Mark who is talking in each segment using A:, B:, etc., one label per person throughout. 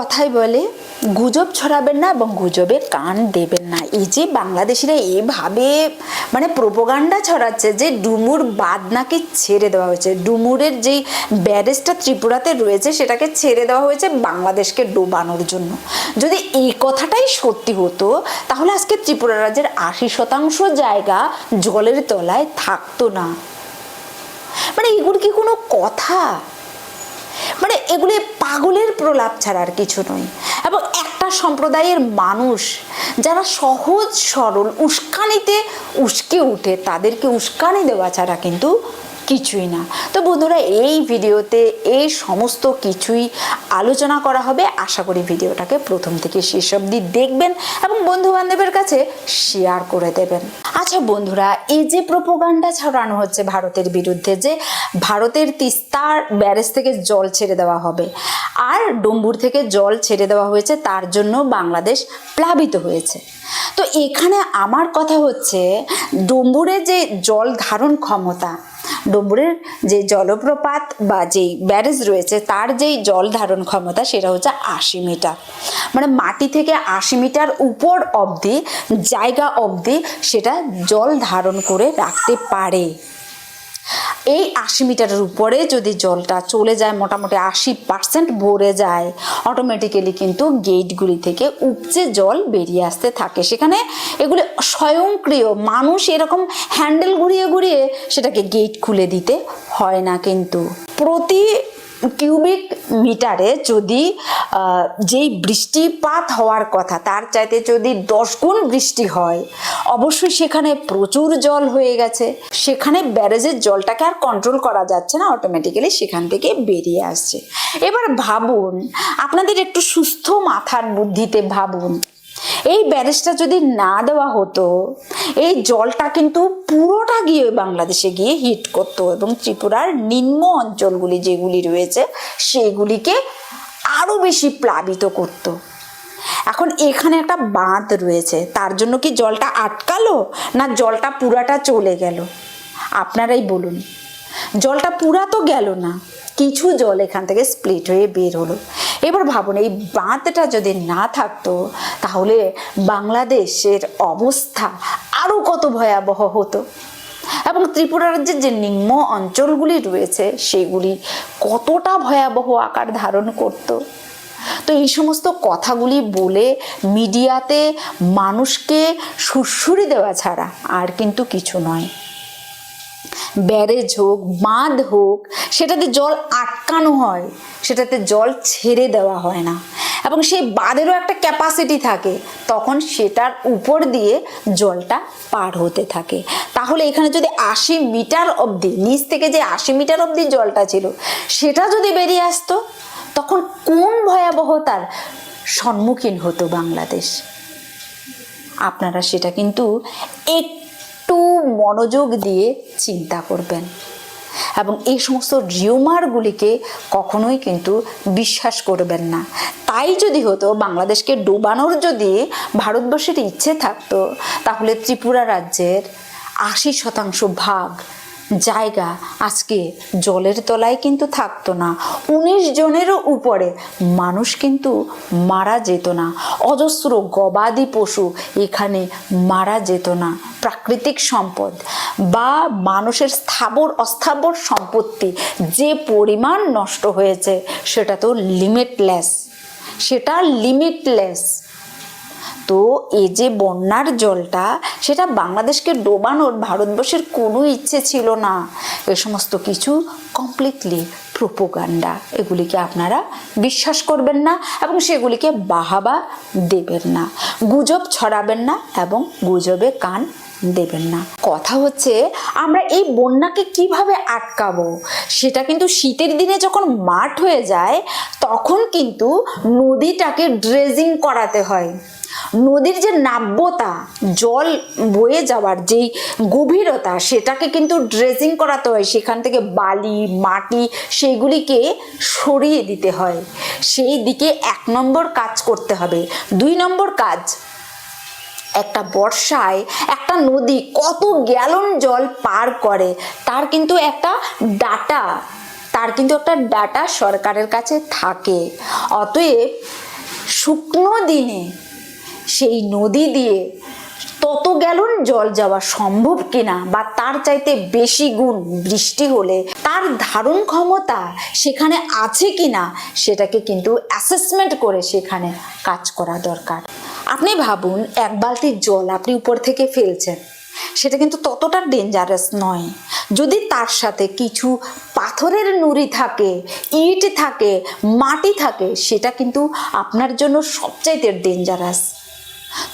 A: কথাই বলে, গুজব ছড়াবেন না এবং গুজবে কান দেবেন না। এই যে বাংলাদেশিরা এভাবে মানে প্রোপোগান্ডা ছড়াচ্ছে যে ডুমুর বাদ নাকি ছেড়ে দেওয়া হয়েছে। ডুমুরের যেই ব্যারেজটা ত্রিপুরাতে রয়েছে, সেটাকে ছেড়ে দেওয়া হয়েছে বাংলাদেশকে ডোবানোর জন্য। যদি এই কথাটাই সত্যি হতো, তাহলে আজকে ত্রিপুরা রাজ্যের আশি শতাংশ জায়গা জলের তলায় থাকতো না। মানে এগুলো কি কোনো কথা? মানে এগুলি পাগলের প্রলাপ ছাড়া আর কিছু নয়। এবং একটা সম্প্রদায়ের মানুষ যারা সহজ সরল উস্কানিতে উস্কে উঠে তাদেরকে উস্কানি দেওয়া ছাড়া কিন্তু কিছুই না। তো বন্ধুরা, এই ভিডিওতে এই সমস্ত কিছুই আলোচনা করা হবে। আশা করি ভিডিওটাকে প্রথম থেকে শেষ অবধি দেখবেন এবং বন্ধু বান্ধবের কাছে শেয়ার করে দেবেন। আচ্ছা বন্ধুরা, এই যে প্রোপোগান্ডা ছড়ানো হচ্ছে ভারতের বিরুদ্ধে যে ভারতের তিস্তার ব্যারেজ থেকে জল ছেড়ে দেওয়া হবে, আর ডম্বুর থেকে জল ছেড়ে দেওয়া হয়েছে, তার জন্য বাংলাদেশ প্লাবিত হয়েছে। তো এখানে আমার কথা হচ্ছে ডম্বুরের যে জল ধারণ ক্ষমতা ডম্বুরের যে জলপ্রপাত বা যেই ব্যারেজ রয়েছে, তার যেই জল ধারণ ক্ষমতা, সেটা হচ্ছে আশি মিটার। মানে মাটি থেকে আশি মিটার উপর অবধি, জায়গা অবধি সেটা জল ধারণ করে রাখতে পারে। এই আশি মিটারের উপরে যদি জলটা চলে যায় মোটামুটি আশি পার্সেন্ট ভরে যায় অটোমেটিক্যালি কিন্তু গেটগুলি থেকে উপচে জল বেরিয়ে আসতে থাকে। সেখানে এগুলি স্বয়ংক্রিয় মানুষ এরকম হ্যান্ডেল ঘুরিয়ে ঘুরিয়ে সেটাকে গেট খুলে দিতে হয় না কিন্তু। প্রতি কিউবিক মিটারে যদি যেই বৃষ্টিপাত হওয়ার কথা, তার চাইতে যদি দশ গুণ বৃষ্টি হয়, অবশ্যই সেখানে প্রচুর জল হয়ে গেছে। সেখানে ব্যারেজের জলটাকে আর কন্ট্রোল করা যাচ্ছে না অটোমেটিক্যালি সেখান থেকে বেরিয়ে আসছে। এবার ভাবুন, আপনাদের একটু সুস্থ মাথার বুদ্ধিতে ভাবুন। এই ব্যারেজটা যদি না দেওয়া হতো, এই জলটা কিন্তু পুরোটা গিয়ে বাংলাদেশে গিয়ে হিট করতো এবং ত্রিপুরার নিম্ন অঞ্চলগুলি যেগুলি রয়েছে, সেগুলিকে আরও বেশি প্লাবিত করতো। এখন এখানে একটা বাঁধ রয়েছে, তার জন্য কি জলটা আটকালো না জলটা পুরাটা চলে গেল? আপনারাই বলুন। জলটা পুরা তো গেল না, কিছু জল এখান থেকে স্প্লিট হয়ে বের হলো। এবার ভাবুন, এই বাঁধটা যদি না থাকতো, তাহলে বাংলাদেশের অবস্থা আরও কত ভয়াবহ হতো? এবং ত্রিপুরা রাজ্যের যে নিম্ন অঞ্চলগুলি রয়েছে, সেগুলি কতটা ভয়াবহ আকার ধারণ করতো? তো এই সমস্ত কথাগুলি বলে মিডিয়াতে মানুষকে সুরসুরি দেওয়া ছাড়া আর কিন্তু কিছু নয়। ব্যারেজ হোক, বাঁধ হোক, সেটাতে জল আটকানো হয়, সেটাতে জল ছেড়ে দেওয়া হয় না। এবং সেই বাঁধেরও একটা ক্যাপাসিটি থাকে, তখন সেটার উপর দিয়ে জলটা পার হতে থাকে। তাহলে এখানে যদি আশি মিটার অবধি, নিচ থেকে যে আশি মিটার অবধি জলটা ছিল, সেটা যদি বেরিয়ে আসতো, তখন কোন ভয়াবহতার সম্মুখীন হতো বাংলাদেশ? আপনারা সেটা কিন্তু একটু মনোযোগ দিয়ে চিন্তা করবেন। এবং এই সমস্ত রিউমারগুলিকে কখনোই কিন্তু বিশ্বাস করবেন না। তাই যদি হতো, বাংলাদেশকে ডোবানোর যদি ভারতবর্ষের ইচ্ছে থাকতো, তাহলে ত্রিপুরা রাজ্যের আশি শতাংশ ভাগ জায়গা আজকে জলের তলায় কিন্তু থাকতো না, উনিশ জনেরও উপরে। মানুষ কিন্তু মারা যেত না। অজস্র গবাদি পশু এখানে মারা যেত না। প্রাকৃতিক সম্পদ বা মানুষের স্থাবর, অস্থাবর সম্পত্তি যে পরিমাণ নষ্ট হয়েছে, সেটা তো লিমিটলেস সেটা লিমিটলেস তো এই যে বন্যার জলটা, সেটা বাংলাদেশকে ডোবানোর ভারতবর্ষের কোনো ইচ্ছে ছিল না। এ সমস্ত কিছু কমপ্লিটলি প্রোপোগান্ডা এগুলিকে আপনারা বিশ্বাস করবেন না এবং সেগুলিকে বাহাবা দেবেন না। গুজব ছড়াবেন না এবং গুজবে কান দেবেন না। কথা হচ্ছে, আমরা এই বন্যাকে কীভাবে আটকাবো? সেটা কিন্তু শীতের দিনে যখন মাঠ হয়ে যায়, তখন কিন্তু নদীটাকে ড্রেজিং করাতে হয়। নদীর যে নাব্যতা, জল বয়ে যাওয়ার যেই গভীরতা, সেটাকে কিন্তু ড্রেজিং করাতে হয়। সেখান থেকে বালি, মাটি সেইগুলিকে সরিয়ে দিতে হয়। সেই দিকে এক নম্বর কাজ করতে হবে। দুই নম্বর কাজ, একটা বর্ষায় একটা নদী কত গ্যালন জল পার করে, তার কিন্তু একটা ডাটা, তার কিন্তু একটা ডাটা সরকারের কাছে থাকে। অতএব শুকনো দিনে সেই নদী দিয়ে তত গ্যালন জল যাওয়া সম্ভব কিনা বা তার চাইতে বেশি গুণ বৃষ্টি হলে তার ধারণ ক্ষমতা সেখানে আছে কিনা সেটাকে কিন্তু অ্যাসেসমেন্ট করে সেখানে কাজ করা দরকার। আপনি ভাবুন, এক বালতি জল আপনি উপর থেকে ফেলছেন, সেটা কিন্তু ততটা ডেঞ্জারাস নয়। যদি তার সাথে কিছু পাথরের নুড়ি থাকে, ইট থাকে, মাটি থাকে, সেটা কিন্তু আপনার জন্য সবচাইতে ডেঞ্জারাস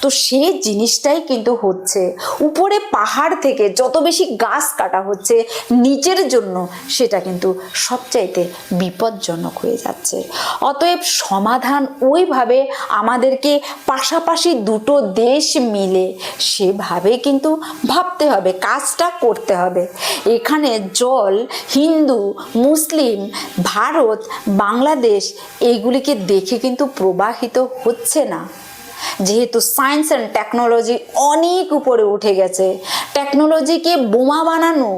A: তো সেই জিনিসটাই কিন্তু হচ্ছে। উপরে পাহাড় থেকে যত বেশি গাছ কাটা হচ্ছে, নিচের জন্য সেটা কিন্তু সবচাইতে বিপজ্জনক হয়ে যাচ্ছে। অতএব সমাধান ওইভাবে আমাদেরকে পাশাপাশি দুটো দেশ মিলে সেভাবে কিন্তু ভাবতে হবে, কাজটা করতে হবে। এখানে জল, হিন্দু, মুসলিম, ভারত, বাংলাদেশ এইগুলিকে দেখে কিন্তু প্রবাহিত হচ্ছে না। যেহেতু সায়েন্স অ্যান্ড টেকনোলজি অনেক উপরে উঠে গেছে। টেকনোলজিকে বোমা বানানো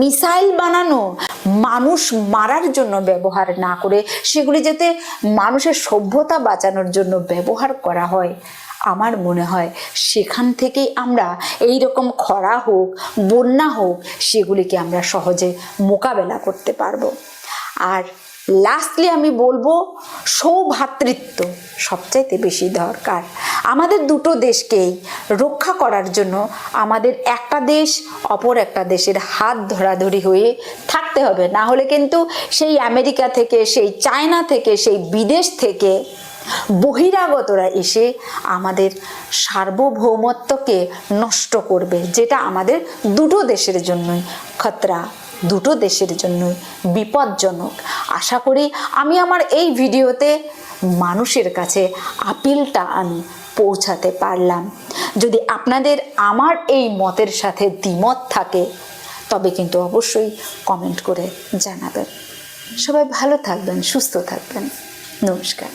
A: মিসাইল বানানো, মানুষ মারার জন্য ব্যবহার না করে, সেগুলি যাতে মানুষের সভ্যতা বাঁচানোর জন্য ব্যবহার করা হয়, আমার মনে হয় সেখান থেকেই আমরা এই রকম খরা হোক, বন্যা হোক, সেগুলিকে আমরা সহজে মোকাবেলা করতে পারব। আর লাস্টলি আমি বলব সৌভাতৃত্ব সবচাইতে বেশি দরকার। আমাদের দুটো দেশকেই রক্ষা করার জন্য আমাদের একটা দেশ, অপর একটা দেশের হাত ধরাধরি হয়ে থাকতে হবে। না হলে কিন্তু সেই আমেরিকা থেকে, সেই চায়না থেকে, সেই বিদেশ থেকে বহিরাগতরা এসে আমাদের সার্বভৌমত্বকে নষ্ট করবে, যেটা আমাদের দুটো দেশের জন্যই খতরা। দুটো দেশের জন্যই বিপজ্জনক। আশা করি আমি আমার এই ভিডিওতে মানুষের কাছে আপিলটা আমি পৌঁছাতে পারলাম। যদি আপনাদের আমার এই মতের সাথে দ্বিমত থাকে, তবে কিন্তু অবশ্যই কমেন্ট করে জানাবেন। সবাই ভালো থাকবেন, সুস্থ থাকবেন। নমস্কার।